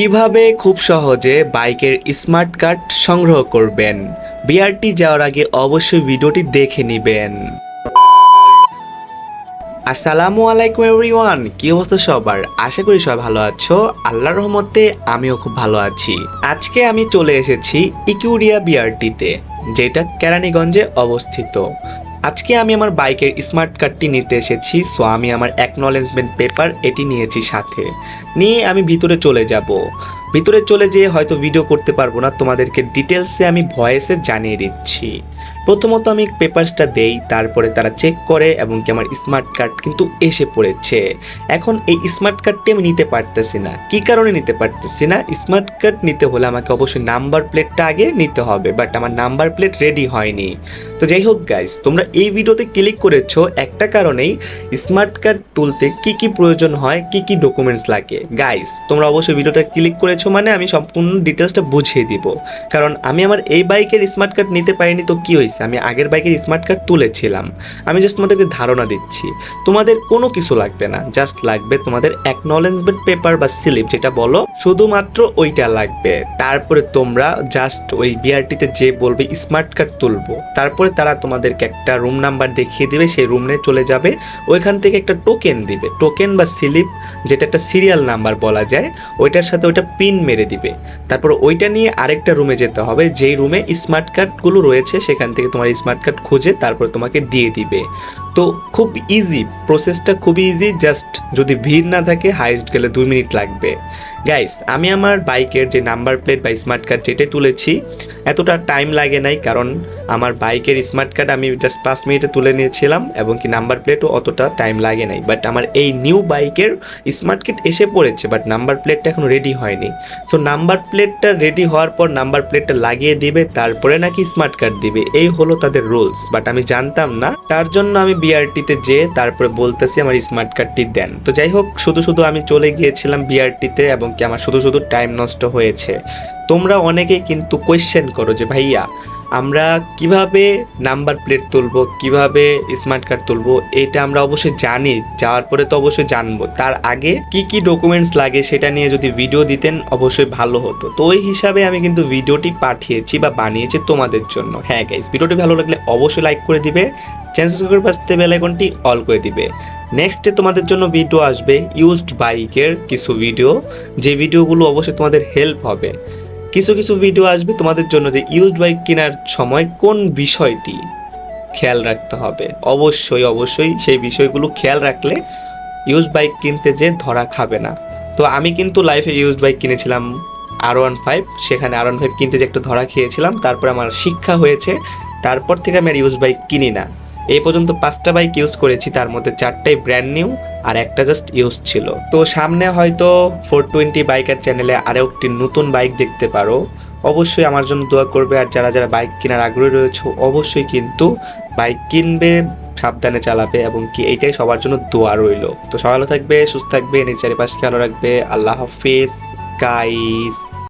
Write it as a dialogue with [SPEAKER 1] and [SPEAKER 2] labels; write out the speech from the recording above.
[SPEAKER 1] কীভাবে খুব সহজে বাইকের স্মার্ট কার্ড সংগ্রহ করবেন? বিআরটি যাওয়ার আগে অবশ্যই ভিডিওটি দেখে নেবেন। আসসালামু আলাইকুম এভরিওয়ান, কি অবস্থা সবার? আশা করি সবাই ভালো আছো। আল্লাহর রহমতে আমিও খুব ভালো আছি। আজকে আমি চলে এসেছি ইকিউরিয়া বিআরটিতে, যেটা কেরানীগঞ্জে অবস্থিত। আজকে আমি আমার বাইকের স্মার্ট কার্ডটি নিতে এসেছি সো আমি আমার অ্যাকনলেজমেন্ট পেপার এটি নিয়েছি সাথে। নিয়ে আমি ভিতরে চলে যাব। ভিতরে চলে যেয়ে হয়তো ভিডিও করতে পারব না, তোমাদেরকে ডিটেলসে আমি ভয়েসে জানিয়ে দিচ্ছি। প্রথমত আমি পেপারসটা দেই, তারপরে তারা চেক করে এবং কি আমার স্মার্ট কার্ড কিন্তু এসে পড়েছে। এখন এই স্মার্ট কার্ডটি আমি নিতে পারতেছি না। কি কারণে নিতে পারতেছি না? স্মার্ট কার্ড নিতে হলে আমাকে অবশ্যই নাম্বার প্লেটটা আগে নিতে হবে বাট আমার নাম্বার প্লেট রেডি হয়নি। তো যাই হোক গাইস তোমরা এই ভিডিওতে ক্লিক করেছ, একটা কারণেই স্মার্ট কার্ড তুলতে কি কি প্রয়োজন হয়, কি কি ডকুমেন্টস লাগে। গাইস তোমরা অবশ্যই ভিডিওটা ক্লিক করেছ মানে আমি সম্পূর্ণ ডিটেলসটা বুঝিয়ে দিব। কারণ আমি আমার এই বাইকের স্মার্ট কার্ড নিতে পারিনি, তো কি হয়েছে? আমি আগের বাইকের স্মার্ট কার্ড তুলেছিলাম। আমি জাস্ট তোমাদেরকে ধারণা দিচ্ছি, তোমাদের কোনো কিছু লাগবে না জাস্ট লাগবে তোমাদের অ্যাকনলেজমেন্ট পেপার বা স্লিপ যেটা বলো, শুধুমাত্র ওইটা লাগবে। তারপরে তোমরা জাস্ট ওই বিআরটিতে যে বলবে স্মার্ট কার্ড তুলবো, তারপরে তারা তোমাদেরকে একটা রুম নাম্বার দেখিয়ে দিবে, সেই রুমে চলে যাবে, ওইখান থেকে একটা টোকেন দিবে টোকেন বা স্লিপ যেটা একটা সিরিয়াল নাম্বার বলা যায়, ওইটার সাথে ওইটা পিন মেরে দিবে। তারপর ওইটা নিয়ে আরেকটা রুমে যেতে হবে, যেই রুমে স্মার্ট কার্ডগুলো রয়েছে, সেখান থেকে তোমার স্মার্ট কার্ড খুঁজে তারপর তোমাকে দিয়ে দিবে। তো খুব ইজি প্রসেসটা খুবই ইজি জাস্ট যদি ভিড় না থাকে হাইস্ট গেলে দুই মিনিট লাগবে। গাইস আমি আমার বাইকের যে নাম্বার প্লেট বা স্মার্ট কার্ড যেটাই তুলেছি, এতটা টাইম লাগে নাই, কারণ আমার বাইকের স্মার্ট কার্ড আমি জাস্ট পাঁচ মিনিটে তুলে নিয়েছিলাম, এবং কি নাম্বার প্লেটও অতটা টাইম লাগে নাই। বাট আমার এই নিউ বাইকের স্মার্ট কার্ড এসে পড়েছে বাট নাম্বার প্লেটটা এখন রেডি হয়নি। সো নাম্বার প্লেটটা রেডি হওয়ার পর নাম্বার প্লেটটা লাগিয়ে দিবে, তারপরে নাকি স্মার্ট কার্ড দিবে। এই হলো তাদের রুলস বাট আমি জানতাম না। তার জন্য আমি বিআরটিতে যে তারপরে বলতেছি আমার স্মার্ট কার্ডটি দেন। তো যাই হোক, শুধু শুধু আমি চলে গিয়েছিলাম বিআরটিতে এবং কি আমার শুধু শুধু টাইম নষ্ট হয়েছে। তোমরা অনেকেই কিন্তু কোয়েশ্চেন করো যে, ভাইয়া আমরা কীভাবে নাম্বার প্লেট তুলবো, কীভাবে স্মার্ট কার্ড তুলবো, এটা আমরা অবশ্যই জানি। যাওয়ার পরে তো অবশ্যই জানব। তার আগে কি কি ডকুমেন্টস লাগে সেটা নিয়ে যদি ভিডিও দিতেন, অবশ্যই ভালো হতো। তো ওই হিসাবে আমি কিন্তু ভিডিওটি পাঠিয়েছি বা বানিয়েছি তোমাদের জন্য। হ্যাঁ গাইস ভিডিওটি ভালো লাগলে অবশ্যই লাইক করে দিবে চ্যানেল সাবস্ক্রাইব পাশে বেল আইকনটি অল করে দিবে। নেক্সটে তোমাদের জন্য ভিডিও আসবে ইউজড বাইকের কিছু ভিডিও যে ভিডিওগুলো অবশ্যই তোমাদের হেল্প হবে। কিছু কিছু ভিডিও আসবে তোমাদের জন্য যে ইউজড বাইক কেনার সময় কোন বিষয়টি খেয়াল রাখতে হবে। অবশ্যই অবশ্যই সেই বিষয়গুলো খেয়াল রাখলে ইউজ বাইক কিনতে যে ধরা খাবে না। তো আমি কিন্তু লাইফে ইউজ বাইক কিনেছিলাম আর ওয়ান ফাইভ সেখানে আর ওয়ান ফাইভ কিনতে যে একটু ধরা খেয়েছিলাম, তারপর আমার শিক্ষা হয়েছে, তারপর থেকে আমি আর ইউজ বাইক কিনি না। এই পর্যন্ত পাঁচটা বাইক ইউজ করেছি, তার মধ্যে চারটাই ব্র্যান্ড নিউ আর একটা জাস্ট ইউজ ছিল। তো সামনে হয়তো ফোর টোয়েন্টি বাইকার চ্যানেলে আরও একটি নতুন বাইক দেখতে পারো। অবশ্যই আমার জন্য দোয়া করবে আর যারা যারা বাইক কেনার আগ্রহী রয়েছে, অবশ্যই কিন্তু বাইক কিনবে, সাবধানে চালাবে এবং কি এইটাই সবার জন্য দোয়া রইল। তো সবাই থাকবে, সুস্থ থাকবে, নিজের চারিপাশে খেয়াল রাখবে। আল্লাহ হাফিজ গাইস